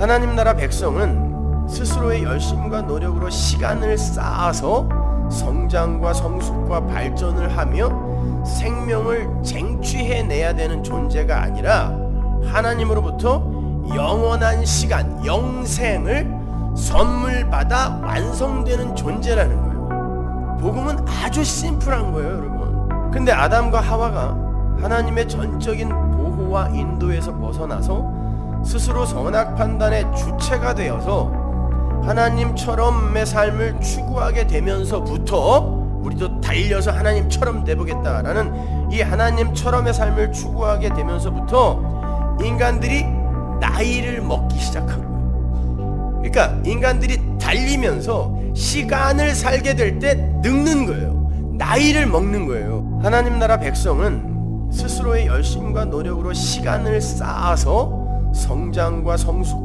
하나님 나라 백성은 스스로의 열심과 노력으로 시간을 쌓아서 성장과 성숙과 발전을 하며 생명을 쟁취해내야 되는 존재가 아니라 하나님으로부터 영원한 시간, 영생을 선물 받아 완성되는 존재라는 거예요. 복음은 아주 심플한 거예요, 여러분. 근데 아담과 하와가 하나님의 전적인 보호와 인도에서 벗어나서 스스로 선악 판단의 주체가 되어서 하나님처럼의 삶을 추구하게 되면서부터 우리도 달려서 하나님처럼 되보겠다라는 이 하나님처럼의 삶을 추구하게 되면서부터 인간들이 나이를 먹기 시작한 거예요. 그러니까 인간들이 달리면서 시간을 살게 될 때 늙는 거예요. 나이를 먹는 거예요. 하나님 나라 백성은 스스로의 열심과 노력으로 시간을 쌓아서 성장과 성숙